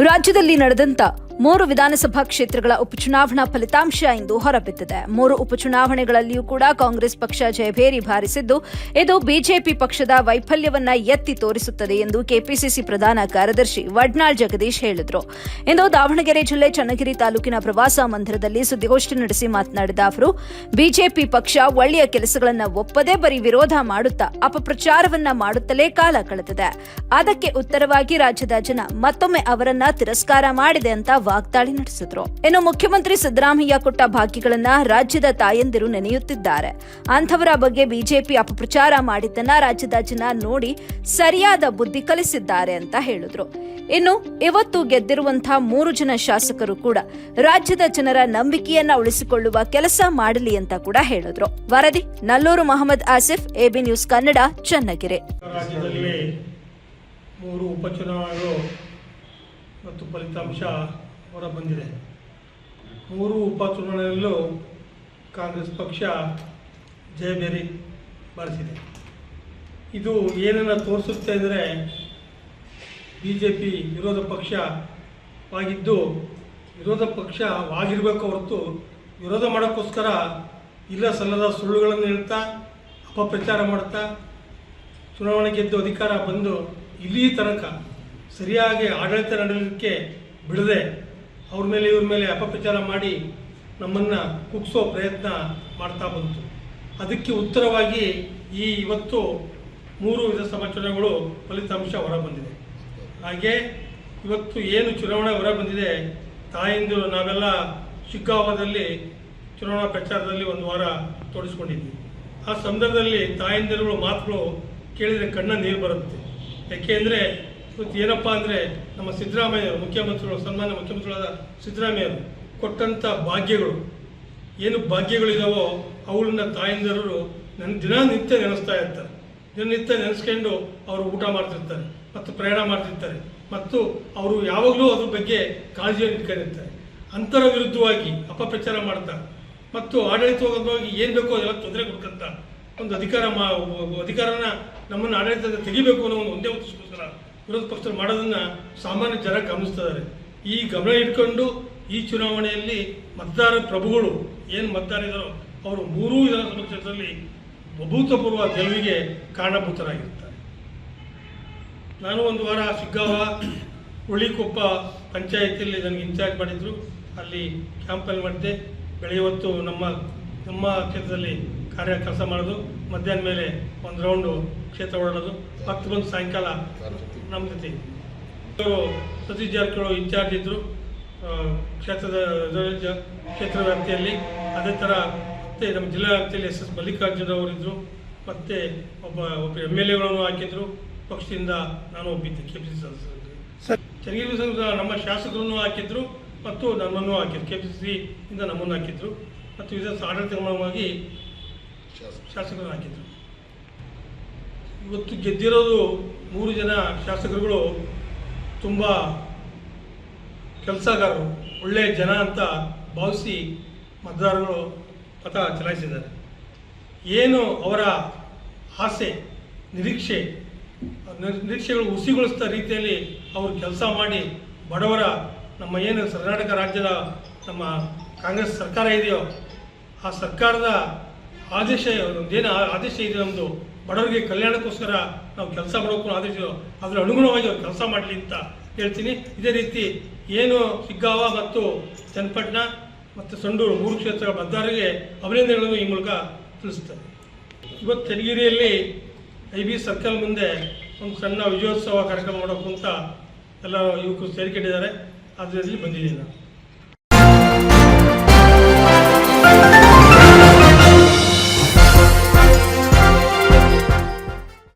ರಾಜ್ಯದಲ್ಲಿ ನಡೆದಂತ ಮೂರು ವಿಧಾನಸಭಾ ಕ್ಷೇತ್ರಗಳ ಉಪಚುನಾವಣಾ ಫಲಿತಾಂಶ ಇಂದು ಹೊರಬಿದ್ದಿದೆ. ಮೂರು ಉಪಚುನಾವಣೆಗಳಲ್ಲಿಯೂ ಕೂಡ ಕಾಂಗ್ರೆಸ್ ಪಕ್ಷ ಜಯಭೇರಿ ಬಾರಿಸಿದ್ದು, ಇದು ಬಿಜೆಪಿ ಪಕ್ಷದ ವೈಫಲ್ಯವನ್ನ ಎತ್ತಿ ತೋರಿಸುತ್ತದೆ ಎಂದು ಕೆಪಿಸಿಸಿ ಪ್ರಧಾನ ಕಾರ್ಯದರ್ಶಿ ವಡ್ನಾಳ್ ಜಗದೀಶ್ ಹೇಳಿದರು. ಇಂದು ದಾವಣಗೆರೆ ಜಿಲ್ಲೆ ಚನ್ನಗಿರಿ ತಾಲೂಕಿನ ಪ್ರವಾಸ ಮಂದಿರದಲ್ಲಿ ಸುದ್ದಿಗೋಷ್ಠಿ ನಡೆಸಿ ಮಾತನಾಡಿದ ಅವರು, ಬಿಜೆಪಿ ಪಕ್ಷ ಒಳ್ಳೆಯ ಕೆಲಸಗಳನ್ನ ಒಪ್ಪದೇ ಬರೀ ವಿರೋಧ ಮಾಡುತ್ತಾ ಅಪಪ್ರಚಾರವನ್ನ ಮಾಡುತ್ತಲೇ ಕಾಲ ಕಳೆದಿದೆ. ಅದಕ್ಕೆ ಉತ್ತರವಾಗಿ ರಾಜ್ಯದ ಜನ ಮತ್ತೊಮ್ಮೆ ಅವರನ್ನ ತಿರಸ್ಕಾರ ಮಾಡಿದೆ ಅಂತ ವಾಗ್ದಾಳಿ ನಡೆಸಿದ್ರು. ಇನ್ನು ಮುಖ್ಯಮಂತ್ರಿ ಸಿದ್ದರಾಮಯ್ಯ ಕೊಟ್ಟ ಭಾಗ್ಯಗಳನ್ನ ರಾಜ್ಯದ ತಾಯಂದಿರು ನೆನೆಯುತ್ತಿದ್ದಾರೆ. ಅಂಥವರ ಬಗ್ಗೆ ಬಿಜೆಪಿ ಅಪಪ್ರಚಾರ ಮಾಡಿದ್ದನ್ನ ರಾಜ್ಯದ ಜನ ನೋಡಿ ಸರಿಯಾದ ಬುದ್ಧಿ ಕಲಿಸಿದ್ದಾರೆ ಅಂತ ಹೇಳಿದ್ರು. ಇನ್ನು ಇವತ್ತು ಗೆದ್ದಿರುವಂತಹ ಮೂರು ಜನ ಶಾಸಕರು ಕೂಡ ರಾಜ್ಯದ ಜನರ ನಂಬಿಕೆಯನ್ನ ಉಳಿಸಿಕೊಳ್ಳುವ ಕೆಲಸ ಮಾಡಲಿ ಅಂತ ಕೂಡ ಹೇಳಿದ್ರು. ವರದಿ, ನಲ್ಲೂರು ಮಹಮ್ಮದ್ ಆಸಿಫ್, ಎಬಿ ನ್ಯೂಸ್ ಕನ್ನಡ, ಚನ್ನಗಿರಿ. ಮೂರು ಉಪಚುನಾವಣೆಗಳು ಮತ್ತು ಫಲಿತಾಂಶ ಹೊರಬಂದಿದೆ ಮೂರು ಉಪಚುನಾವಣೆಯಲ್ಲೂ ಕಾಂಗ್ರೆಸ್ ಪಕ್ಷ ಜಯಬೇರಿ ಬಳಸಿದೆ ಇದು ಏನನ್ನು ತೋರಿಸುತ್ತೆ ಅಂದರೆ ಬಿ ಜೆ ಪಿ ವಿರೋಧ ಪಕ್ಷವಾಗಿದ್ದು ವಿರೋಧ ಪಕ್ಷವಾಗಿರಬೇಕು ಹೊರತು ವಿರೋಧ ಮಾಡೋಕ್ಕೋಸ್ಕರ ಇಲ್ಲ ಸಲ್ಲದ ಸುಳ್ಳುಗಳನ್ನು ಹೇಳ್ತಾ, ಅಪಪ್ರಚಾರ ಮಾಡ್ತಾ, ಚುನಾವಣೆ ಗೆದ್ದು ಅಧಿಕಾರ ಬಂದು ಇಲ್ಲಿ ತನಕ ಸರಿಯಾಗಿ ಆಡಳಿತ ನಡೆಯಲಿಕ್ಕೆ ಬಿಡದೆ ಅವ್ರ ಮೇಲೆ, ಇವ್ರ ಮೇಲೆ ಅಪಪ್ರಚಾರ ಮಾಡಿ ನಮ್ಮನ್ನು ಕುಗ್ಸೋ ಪ್ರಯತ್ನ ಮಾಡ್ತಾ ಬಂತು. ಅದಕ್ಕೆ ಉತ್ತರವಾಗಿ ಈ ಇವತ್ತು ಮೂರು ವಿಧಾನಸಭಾ ಚುನಾವಣೆಗಳು ಫಲಿತಾಂಶ ಹೊರಬಂದಿದೆ ಹಾಗೆ ಇವತ್ತು ಏನು ಚುನಾವಣೆ ಹೊರಬಂದಿದೆ ತಾಯಿಂದು ನಾವೆಲ್ಲ ಶಿಗ್ಗಾವದಲ್ಲಿ ಚುನಾವಣಾ ಪ್ರಚಾರದಲ್ಲಿ ಒಂದು ವಾರ ತೊಡಗಿಸ್ಕೊಂಡಿದ್ವಿ. ಆ ಸಂದರ್ಭದಲ್ಲಿ ತಾಯಂದಿರುಗಳು ಮಾತುಗಳು ಕೇಳಿದರೆ ಕಣ್ಣ ನೀರು ಬರುತ್ತೆ. ಯಾಕೆಂದರೆ ಇವತ್ತು ಏನಪ್ಪ ಅಂದರೆ ನಮ್ಮ ಸಿದ್ದರಾಮಯ್ಯ ಮುಖ್ಯಮಂತ್ರಿಗಳು, ಸನ್ಮಾನ್ಯ ಮುಖ್ಯಮಂತ್ರಿಗಳಾದ ಸಿದ್ದರಾಮಯ್ಯರು ಕೊಟ್ಟಂಥ ಭಾಗ್ಯಗಳು. ಏನು ಭಾಗ್ಯಗಳಿದಾವೋ ಅವುಗಳನ್ನ ತಾಯಂದಿರರು ನನ್ನ ದಿನನಿತ್ಯ ನೆನೆಸ್ತಾ ಇರ್ತಾರೆ. ದಿನನಿತ್ಯ ನೆನೆಸ್ಕೊಂಡು ಅವರು ಊಟ ಮಾಡ್ತಿರ್ತಾರೆ ಮತ್ತು ಪ್ರಯಾಣ ಮಾಡ್ತಿರ್ತಾರೆ. ಮತ್ತು ಅವರು ಯಾವಾಗಲೂ ಅದ್ರ ಬಗ್ಗೆ ಕಾಳಜಿಯನ್ನು ಇಟ್ಕೊಂಡಿರ್ತಾರೆ ಅಂತರ ವಿರುದ್ಧವಾಗಿ ಅಪಪ್ರಚಾರ ಮಾಡ್ತಾ, ಮತ್ತು ಆಡಳಿತವಾಗಿ ಏನು ಬೇಕೋ ಅದೆಲ್ಲ ತೊಂದರೆ ಕೊಡ್ಕಂತ ಒಂದು ಅಧಿಕಾರ ಮಾ ಅಧಿಕಾರನ ನಮ್ಮನ್ನು ಆಡಳಿತದಿಂದ ತೆಗಿಬೇಕು ಅನ್ನೋ ಒಂದು ಒಂದೇ ಉದ್ದೇಶಕ್ಕೋಸ್ಕರ ವಿರೋಧ ಪಕ್ಷ ಮಾಡೋದನ್ನ ಸಾಮಾನ್ಯ ಜನ ಗಮನಿಸ್ತಿದ್ದಾರೆ ಈ ಗಮನ ಇಟ್ಕೊಂಡು ಈ ಚುನಾವಣೆಯಲ್ಲಿ ಮತದಾರ ಪ್ರಭುಗಳು ಏನು ಮತದಾರ ಇದ್ದಾರೋ ಅವರು ಮೂರೂ ವಿಧಾನಸಭಾ ಕ್ಷೇತ್ರದಲ್ಲಿ ಅಭೂತಪೂರ್ವ ಗೆಲುವಿಗೆ ಕಾರಣಭೂತರಾಗಿರ್ತಾರೆ. ನಾನು ಒಂದು ವಾರ ಸಿಗ್ಗಾವ ಹುಳಿಕೊಪ್ಪ ಪಂಚಾಯಿತಿಯಲ್ಲಿ ನನಗೆ ಇನ್ಚಾರ್ಜ್ ಮಾಡಿದ್ರು. ಅಲ್ಲಿ ಕ್ಯಾಂಪಲ್ಲಿ ಮಾಡಿದ್ದೆ ಬೆಳೆಯುವತ್ತು ನಮ್ಮ ನಮ್ಮ ಕ್ಷೇತ್ರದಲ್ಲಿ ಕಾರ್ಯ ಕೆಲಸ ಮಾಡೋದು ಮಧ್ಯಾಹ್ನ ಮೇಲೆ ಒಂದು ರೌಂಡು ಕ್ಷೇತ್ರ ಓಡಾಡೋದು ಮತ್ತೆ ಬಂದು ಸಾಯಂಕಾಲ ನಮ್ಮ ಜೊತೆ. ಇವರು ಸತೀಶ್ ಜಾರಕಿಹೊಳಿ ಇನ್ಚಾರ್ಜ್ ಇದ್ದರು ಕ್ಷೇತ್ರದ ಕ್ಷೇತ್ರ ವ್ಯಾಪ್ತಿಯಲ್ಲಿ. ಅದೇ ಥರ ಮತ್ತು ನಮ್ಮ ಜಿಲ್ಲಾ ವ್ಯಾಪ್ತಿಯಲ್ಲಿ ಎಸ್ ಎಸ್ ಮಲ್ಲಿಕಾರ್ಜುನ ಅವರಿದ್ದರು ಮತ್ತು ಒಬ್ಬ ಒಬ್ಬ ಎಂ ಎಲ್ ಎಗಳನ್ನು ಹಾಕಿದ್ರು. ಪಕ್ಷದಿಂದ ನಾನು ಒಬ್ಬಿದ್ದೆ ಕೆ ಪಿ ಸಿ ಸದಸ್ಯರಲ್ಲಿ ಚನ್ನಗಿರಿ ನಮ್ಮ ಶಾಸಕರನ್ನು ಹಾಕಿದ್ರು ಮತ್ತು ನಮ್ಮನ್ನು ಹಾಕಿದ್ರು. ಕೆ ಪಿ ಸಿ ಇಂದ ನಮ್ಮನ್ನು ಹಾಕಿದ್ರು. ಮತ್ತು ವಿಧಾನ ಆಡಳಿತವಾಗಿ ಶಾಸಕರು ಹಾಕಿದ್ರು ಇವತ್ತು ಗೆದ್ದಿರೋದು ಮೂರು ಜನ ಶಾಸಕರುಗಳು ತುಂಬ ಕೆಲಸಗಾರರು ಒಳ್ಳೆಯ ಜನ ಅಂತ ಭಾವಿಸಿ ಮತದಾರರು ಮತ ಚಲಾಯಿಸಿದ್ದಾರೆ. ಏನು ಅವರ ಆಸೆ, ನಿರೀಕ್ಷೆ ನಿರ್- ನಿರೀಕ್ಷೆಗಳು ಹುಸಿಗೊಳಿಸಿದ ರೀತಿಯಲ್ಲಿ ಅವರು ಕೆಲಸ ಮಾಡಿ ಬಡವರ, ನಮ್ಮ ಏನು ಕರ್ನಾಟಕ ರಾಜ್ಯದ ನಮ್ಮ ಕಾಂಗ್ರೆಸ್ ಸರ್ಕಾರ ಇದೆಯೋ, ಆ ಸರ್ಕಾರದ ಆದೇಶ ಏನು ಆದೇಶ ಇದೆ ನಮ್ಮದು ಬಡವರಿಗೆ ಕಲ್ಯಾಣಕ್ಕೋಸ್ಕರ ನಾವು ಕೆಲಸ ಮಾಡಬೇಕು ಆದೇಶ, ಅದರ ಅನುಗುಣವಾಗಿ ಅವ್ರು ಕೆಲಸ ಮಾಡಲಿ ಅಂತ ಹೇಳ್ತೀನಿ. ಇದೇ ರೀತಿ ಏನು ಸಿಗ್ಗಾವ ಮತ್ತು ಚನ್ನಪಟ್ಟಣ ಮತ್ತು ಸಂಡೂರು ಮೂರು ಕ್ಷೇತ್ರಗಳ ಮತದಾರರಿಗೆ ಅಭಿನಂದನೆಗಳನ್ನು ಈ ಮೂಲಕ ತಿಳಿಸ್ತಾರೆ ಇವತ್ತು ಚನ್ನಗಿರಿಯಲ್ಲಿ ಐ ಬಿ ಸರ್ಕಲ್ ಮುಂದೆ ಒಂದು ಸಣ್ಣ ವಿಜಯೋತ್ಸವ ಕಾರ್ಯಕ್ರಮ ಮಾಡೋಕ್ಕಂತ ಎಲ್ಲ ಯುವಕರು ಸೇರಿಕೊಂಡಿದ್ದಾರೆ. ಅದರಲ್ಲಿ ಬಂದಿದ್ದೀನಿ ನಾನು.